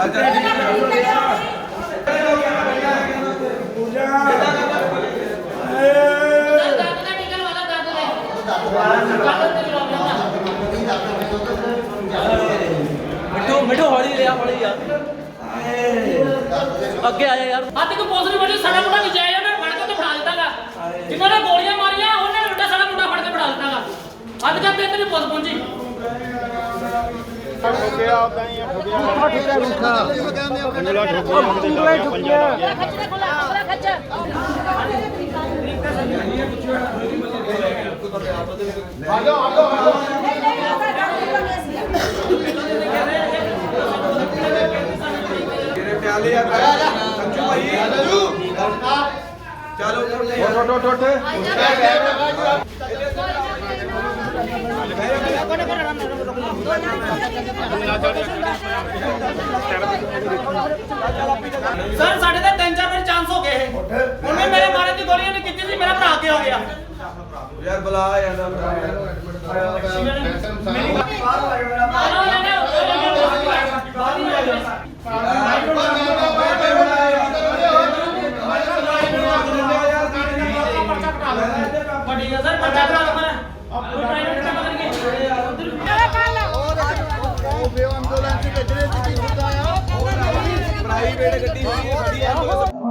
ਚੱਲ ਚੱਲ ਠੀਕ ਮਿੱਠੂ ਮਿੱਠੂ ਹੌਲੀ ਲਿਆ ਹੌਲੀ ਆ। ਅੱਗੇ ਆਇਆ ਯਾਰ। ਅੱਜ ਕੋ ਪੁਲਿਸ ਨੇ ਬੜੀ ਸਾਡਾ ਮੁੰਡਾ ਨਹੀਂ ਜਾਇਆ ਉਹਨੇ ਫੜ ਕੇ ਤੇ ਫੜਾ ਦਿੱਤਾਗਾ ਜਿਨ੍ਹਾਂ ਨੇ ਗੋਲੀਆਂ ਮਾਰੀਆਂ ਉਹਨਾਂ ਨੇ ਉੱਡਾ ਸਾਡਾ ਮੁੰਡਾ ਫੜ ਕੇ ਫੜਾ ਦਿੱਤਾਗਾ ਅੱਜ ਕੱਲ੍ਹ ਤੇ ਇੱਥੇ ਪੁਲਿਸ ਪਹੁੰਚੀ। ਤੇਰੇ ਪਿਆਲੇ ਆ ਸੰਜੂ ਭਾਈ ਚਲੋ ਉੱਠ ਉੱਠ ਉੱਠ ਸਰ ਸਾਡੇ ਤੇ ਤਿੰਨ ਚਾਰ ਵਾਰ ਚਾਂਸ ਹੋ ਗਏ ਇਹ। ਉਹਨੇ ਮੇਰੇ ਮਾਰੇ ਦੀ ਗੋਲੀਆਂ ਨੇ ਕੀਤੀ ਸੀ ਮੇਰਾ ਭਰਾ ਅੱਗੇ ਹੋ ਗਿਆ? ਯਾਰ ਬੁਲਾ ਵੱਡੀ ਗੱਲ ਸਰ ਕਰਾ ਲਓ ਮੈਂ ਕੰਮ ਕਰੀਏ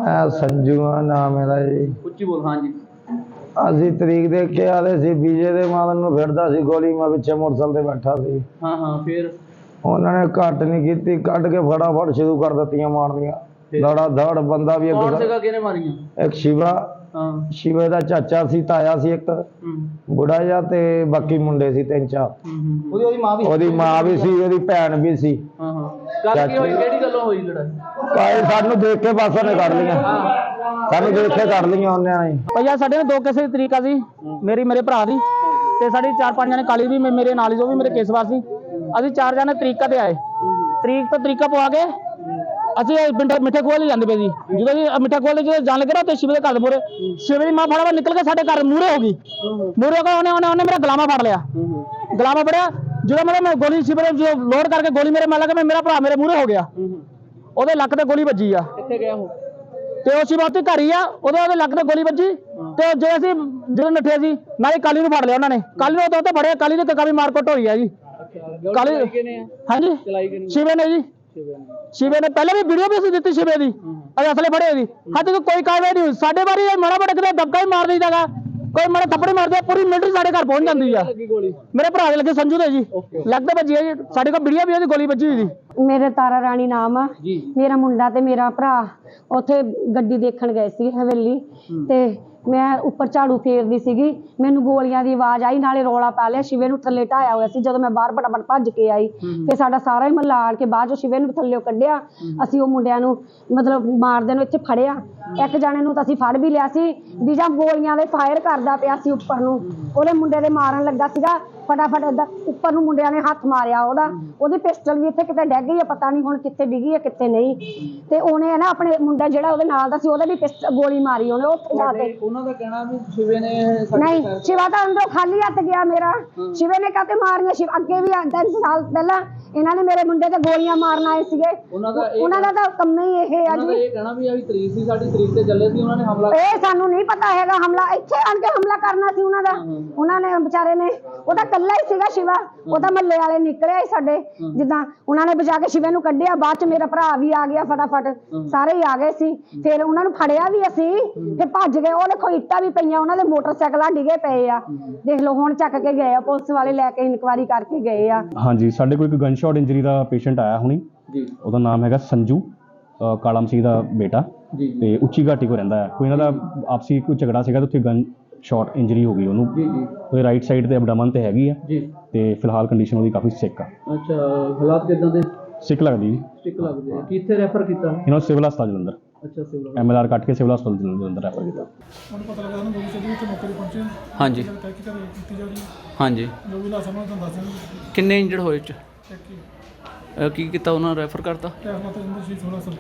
ਆ ਸੰਜੂ ਆ ਨਾਮ ਇਹਦਾ ਜੀ। ਉੱਚੀ ਬੋਲ ਹਾਂਜੀ ਅਸੀਂ ਤਰੀਕ ਦੇਖ ਕੇ ਆਲੇ ਸੀ ਬੀਜੇ ਦੇ ਮਾਲਨ ਨੂੰ ਫਿਰਦਾ ਸੀ ਗੋਲੀ ਮੈਂ ਪਿੱਛੇ ਮੋਟਰਸਾਈਕਲ ਤੇ ਬੈਠਾ ਸੀ। ਹਾਂ ਹਾਂ ਫਿਰ? ਉਹਨਾਂ ਨੇ ਘੱਟ ਨਹੀਂ ਕੀਤੀ ਕੱਢ ਕੇ ਫਟਾਫਟ ਸ਼ੁਰੂ ਕਰ ਦਿੱਤੀਆਂ ਮਾਰਨੀਆਂ ਦੜਾ ਦੜ ਬੰਦਾ ਵੀ ਕੌਣ ਇੱਕ ਸੀਗਾ ਕਿਹਨੇ ਮਾਰੀਆਂ? ਇੱਕ ਸ਼ਿਵਾ। ਹਾਂ। ਸ਼ਿਵੇ ਦਾ ਚਾਚਾ ਸੀ ਤਾਇਆ ਸੀ ਇੱਕ। ਬੁੜਾ ਜਿਹਾ ਤੇ ਬਾਕੀ ਮੁੰਡੇ ਸੀ ਤਿੰਨ ਚਾਰ। ਉਹਦੀ ਉਹਦੀ ਮਾਂ ਉਹਦੀ ਮਾਂ ਵੀ ਸੀ ਉਹਦੀ ਭੈਣ ਵੀ ਸੀ। ਹਾਂ ਹਾਂ। ਗੱਲ ਕੀ ਹੋਈ? ਕਿਹੜੀ ਗੱਲੋਂ ਹੋਈ ਲੜਾਈ? ਭਾਈ ਸਾਨੂੰ ਦੇਖ ਕੇ ਬਸ ਉਹਨੇ ਕੱਢ ਲਈਆਂ। ਸਾਨੂੰ ਦੇਖ ਕੇ ਕੱਢ ਲਈਆਂ ਉਹਨਾਂ ਨੇ ਭਈਆ ਸਾਡੇ ਦੋ ਕਿਸੇ ਦੀ ਤਰੀਕਾ ਸੀ ਮੇਰੀ ਮੇਰੇ ਭਰਾ ਦੀ। ਤੇ ਸਾਡੀ ਚਾਰ ਪੰਜ ਜਣੇ ਕਾਲੀ ਵੀ ਮੇਰੇ ਨਾਲ ਹੀ ਜੋ ਵੀ ਮੇਰੇ ਕੇਸਵਾਰ ਸੀ। ਅਸੀਂ ਚਾਰ ਜਣੇ ਤਰੀਕਾ ਤੇ ਆਏ। ਤਰੀਕ ਤੋਂ ਤਰੀਕਾ ਪਵਾ ਕੇ ਅਸੀਂ ਪਿੰਡ ਮਿੱਠੇ ਕੋਲ ਜਾਂਦੇ ਪਏ ਸੀ ਜਦੋਂ ਵੀ ਮਿੱਠੇ ਕੋਲ ਜਦੋਂ ਜਾਣ ਲੱਗੇ ਨਾ ਤੇ ਸ਼ਿਵੇ ਦੇ ਘਰ ਦੇ ਮੂਹਰੇ ਸ਼ਿਵੇ ਦੀ ਮਾਂ ਫੜਾਵਾ ਨਿਕਲ ਕੇ ਸਾਡੇ ਘਰ ਮੂਹਰੇ ਹੋ ਗਈ। ਮੂਹਰੇ ਹੋ ਕੇ ਉਹਨੇ ਉਹਨੇ ਉਹਨੇ ਮੇਰਾ ਗਲਾਮਾ ਫੜ ਲਿਆ। ਗਲਾਮਾ ਫੜਿਆ ਜਦੋਂ ਮਤਲਬ ਮੈਂ ਗੋਲੀ ਸ਼ਿਵੇ ਦੇ ਜੋ ਲੋਡ ਕਰਕੇ ਗੋਲੀ ਮੇਰੇ ਮਾਰ ਲੱਗਾ ਮੈਂ ਮੇਰਾ ਭਰਾ ਮੇਰੇ ਮੂਹਰੇ ਹੋ ਗਿਆ। ਉਹਦੇ ਲੱਕ ਤੇ ਗੋਲੀ ਵੱਜੀ ਆ। ਕਿੱਥੇ ਗਿਆ ਉਹ? ਤੇ ਉਹ ਸ਼ਿਵਾਤੀ ਘਰ ਹੀ ਆ ਉਹਦੇ ਉਹਦੇ ਲੱਕ ਤੇ ਗੋਲੀ ਵੱਜੀ। ਤੇ ਜੇ ਅਸੀਂ ਜਦੋਂ ਨੱਠੇ ਸੀ ਨਾਲੇ ਕਾਲੀ ਨੂੰ ਫੜ ਲਿਆ ਉਹਨਾਂ ਨੇ। ਕਾਲੀ ਨੂੰ ਉੱਤੇ ਫੜਿਆ ਕਾਲੀ ਦੇ ਕਾਫੀ ਮਾਰਕਟ ਹੋਈ ਆ ਜੀ। ਕਾਲੀ ਹਾਂਜੀ ਚਲਾਈ ਕਿਹਨੇ? ਸ਼ਿਵੇ ਨੇ ਜੀ। ਸ਼ਿਵੇ ਨੇ। ਪਹਿਲਾਂ ਵੀ ਵੀਡੀਓ ਵੀ ਅਸੀਂ ਦਿੱਤੀ ਸ਼ਿਵੇ ਦੀ। ਅਸੀਂ ਅਸਲੇ ਫੜੇ ਦੀ ਹੱਦ ਤੱਕ ਕੋਈ ਕਾਰਵਾਈ ਨਹੀਂ ਹੋਈ। ਸਾਡੇ ਬਾਰੇ ਮਾੜਾ ਮੋਟਾ ਕਿਤੇ ਦਬਕਾ ਹੀ ਮਾਰ ਦਈਦਾਗਾ ਕੋਈ ਮਾੜਾ ਥੱਪੜ ਮਾਰ ਦਿਆ ਪੂਰੀ ਮਿਲਟਰੀ ਸਾਡੇ ਘਰ ਪਹੁੰਚ ਜਾਂਦੀ ਆ। ਮੇਰੇ ਭਰਾ ਦੇ ਲੱਗੇ ਸੰਜੂ ਦੇ ਜੀ। ਲੱਗਦਾ ਵੱਜੀ ਆ ਜੀ। ਸਾਡੇ ਕੋਲ ਵੀਡੀਓ ਵੀ ਉਹਦੀ ਗੋਲੀ ਵੱਜੀ ਹੋਈ ਸੀ। ਮੇਰੇ ਤਾਰਾ ਰਾਣੀ ਨਾਮ ਆ। ਮੇਰਾ ਮੁੰਡਾ ਤੇ ਮੇਰਾ ਭਰਾ ਉੱਥੇ ਗੱਡੀ ਦੇਖਣ ਗਏ ਸੀ ਹਵੇਲੀ। ਤੇ ਮੈਂ ਉੱਪਰ ਝਾੜੂ ਫੇਰਦੀ ਸੀਗੀ। ਮੈਨੂੰ ਗੋਲੀਆਂ ਦੀ ਆਵਾਜ਼ ਆਈ ਨਾਲੇ ਰੋਲਾ ਪਾ ਲਿਆ। ਸ਼ਿਵੇ ਨੂੰ ਥੱਲੇ ਢਾਇਆ ਹੋਇਆ ਸੀ। ਜਦੋਂ ਮੈਂ ਬਾਹਰ ਫਟਾਫਟ ਭੱਜ ਕੇ ਆਈ ਤੇ ਸਾਡਾ ਸਾਰਾ ਹੀ ਮਹੱਲਾ ਆਣ ਕੇ ਬਾਅਦ ਚੋਂ ਸ਼ਿਵੇ ਨੂੰ ਥੱਲੇੋਂ ਕੱਢਿਆ। ਅਸੀਂ ਉਹ ਮੁੰਡਿਆਂ ਨੂੰ ਮਤਲਬ ਮਾਰਦੇ ਨੂੰ ਇੱਥੇ ਫੜਿਆ। ਇੱਕ ਜਾਣੇ ਨੂੰ ਤਾਂ ਅਸੀਂ ਫੜ ਵੀ ਲਿਆ ਸੀ। ਦੂਜਾ ਗੋਲੀਆਂ ਦੇ ਫਾਇਰ ਕਰਦਾ ਪਿਆ ਸੀ ਉੱਪਰ ਨੂੰ। ਉਹਦੇ ਮੁੰਡੇ ਦੇ ਮਾਰਨ ਲੱਗਾ ਸੀਗਾ। ਫਟਾਫਟ ਏਦਾਂ ਉੱਪਰ ਨੂੰ ਮੁੰਡਿਆਂ ਨੇ ਹੱਥ ਮਾਰਿਆ ਉਹਦਾ। ਉਹਦੀ ਪਿਸਟਲ ਵੀ ਇੱਥੇ ਕਿਤੇ ਡਿੱਗ ਗਈ ਆ ਪਤਾ ਨਹੀਂ ਹੁਣ ਕਿੱਥੇ ਡਿੱਗੀ ਆ ਕਿੱਥੇ ਨਹੀਂ। ਤੇ ਉਹਨੇ ਨਾ ਆਪਣੇ ਮੁੰਡਾ ਜਿਹੜਾ ਉਹਦੇ ਨਾਲ ਦਾ ਸੀ ਉਹਦੇ ਵੀ ਪਿਸਟਲ ਗੋਲੀ ਮਾਰੀ ਉਹਨੇ ਉੱਥੇ ਜਾ ਕੇ। ਉਹਨਾਂ ਦਾ ਕਹਿਣਾ ਵੀ ਸ਼ਿਵੇ ਨੇ ਨਹੀਂ ਸ਼ਿਵਾ ਤਾਂ ਅੰਦਰੋਂ ਖਾਲੀ ਹੱਥ ਗਿਆ ਮੇਰਾ। ਸ਼ਿਵੇ ਨੇ ਕਾਤੇ ਮਾਰੀਆਂ? ਸ਼ਿਵ ਅੱਗੇ ਵੀ ਆਂਦਾ ਸਾਲ ਪਹਿਲਾਂ ਇਹਨਾਂ ਨੇ ਮੇਰੇ ਮੁੰਡੇ ਤੇ ਗੋਲੀਆਂ ਮਾਰਨ ਆਏ ਸੀਗੇ। ਉਹਨਾਂ ਦਾ ਇਹ ਉਹਨਾਂ ਦਾ ਤਾਂ ਕੰਮ ਹੀ ਇਹ ਆ ਜੀ। ਇਹ ਕਹਿਣਾ ਵੀ ਆ ਵੀ ਤਰੀਕ ਸੀ ਸਾਡੀ ਤਰੀਕ ਤੇ ਚੱਲੇ ਸੀ ਉਹਨਾਂ ਨੇ ਹਮਲਾ ਇਹ ਸਾਨੂੰ ਨਹੀਂ ਪਤਾ ਹੈਗਾ ਹਮਲਾ ਇੱਥੇ ਆਣ ਕੇ ਹਮਲਾ ਕਰਨਾ ਸੀ ਉਹਨਾਂ ਦਾ। ਉਹਨਾਂ ਨੇ ਵਿਚਾਰੇ ਨੇ ਉਹ ਤਾਂ ਕੱਲਾ ਹੀ ਸੀਗਾ ਸ਼ਿਵਾ ਉਹ ਤਾਂ ਮੱਲੇ ਵਾਲੇ ਨਿਕਲੇ ਸੀ ਸਾਡੇ ਜਿੱਦਾਂ ਉਹਨਾਂ ਨੇ ਬਚਾ ਕੇ ਸ਼ਿਵੇ ਨੂੰ ਕੱਢਿਆ ਬਾਅਦ ਚ ਮੇਰਾ ਭਰਾ ਵੀ ਆ ਗਿਆ ਫਟਾਫਟ ਸਾਰੇ ਹੀ ਆ ਗਏ ਸੀ। ਫਿਰ ਉਹਨਾਂ ਨੂੰ ਫੜਿਆ ਵੀ ਅਸੀਂ ਫਿਰ ਭੱਜ ਗਏ ਉਹ ਦੇਖੋ ਇੱਟਾਂ ਵੀ ਪਈਆਂ ਉਹਨਾਂ ਦੇ ਮੋਟਰਸਾਈਕਲਾਂ ਡਿਗੇ ਪਏ ਆ। ਦੇਖ ਲਓ ਹੁਣ ਚੱਕ ਕੇ ਗਏ ਆ ਪੁਲਿਸ ਵਾਲੇ ਲੈ ਕੇ ਇਨਕੁਆਰੀ ਕਰਕੇ ਗਏ ਆ। ਹਾਂਜੀ ਸਾਡੇ ਕੋਲ ਇੱਕ ਗਨ ਸ਼ਾਟ ਇੰਜਰੀ ਦਾ ਪੇਸ਼ੈਂਟ ਆਇਆ ਹੁਣੀ। ਜੀ। ਉਹਦਾ ਨਾਮ ਹੈਗਾ ਸੰਜੂ ਕਾਲਾ ਮਸੀਹ ਦਾ ਬੇਟਾ। ਤੇ ਉੱਚੀ ਘਾਟੀ ਕੋ ਰਹਿੰਦਾ ਹੈ। ਕੋਈ ਇਹਨਾਂ ਦਾ ਆਪਸੀ ਕੋਈ ਝਗੜਾ ਸੀਗਾ ਤੇ ਉੱਥੇ ਗਨ ਸ਼ਾਟ ਇੰਜਰੀ ਹੋ ਗਈ ਉਹਨੂੰ। ਜੀ ਜੀ। ਉਹਦੇ ਰਾਈਟ ਸਾਈਡ ਤੇ ਐਬਡੋਮਨ ਤੇ ਹੈਗੀ ਆ। ਜੀ। ਤੇ ਫਿਲਹਾਲ ਕੰਡੀਸ਼ਨ ਉਹਦੀ ਕਾਫੀ ਸਿੱਕ ਆ। ਅੱਛਾ ਹਾਲਾਤ ਕਿਦਾਂ ਦੇ? ਸਿੱਕ ਲੱਗਦੀ ਜੀ। ਸਟਿਕ ਲੱਗਦੇ ਆ। ਕਿੱਥੇ ਰੈਫਰ ਕੀਤਾ ਇਹਨਾਂ ਨੂੰ ਸਿਵਲ ਹਸਪਤਾਲ ਜਲੰਧਰ। ਅੱਛਾ ਸਿਵਲ ਐਮਐਲਆਰ ਕੱਟ ਕੇ ਸਿਵਲ ਹਸਪਤਾਲ ਜਲੰਧਰ ਰੈਫਰ ਕੀਤਾ। ਉਹਨੂੰ ਪਤਾ ਲੱਗਾ ਉਹਨੂੰ ਗੋਲੀ ਚੱਲੀ ਉੱਥੇ ਮੌਕੇ ਤੇ ਪਹੁੰਚੇ। ਹਾਂਜੀ। ਤਹਿਕੀਕ ਕਰ ਕੀਤੀ ਜਾ ਰਹੀ ਹੈ। ਹਾਂਜੀ। ਜੋ ਵੀ ਲਾਸਾਂ ਨੂੰ ਤੁਹਾਨੂੰ ਦੱਸ ਦਿੰਦੇ ਕਿੰਨੇ ਇੰਜਰਡ ਹੋਏ ਚ? ਕਿ ਅਹ ਕੀ ਕੀਤਾ ਉਹਨਾਂ ਨੂੰ ਰੈਫਰ ਕਰਤਾ? ਟੈਸਟ ਮਤ ਜਿੰਦ ਸੀ ਥੋੜਾ ਸਰ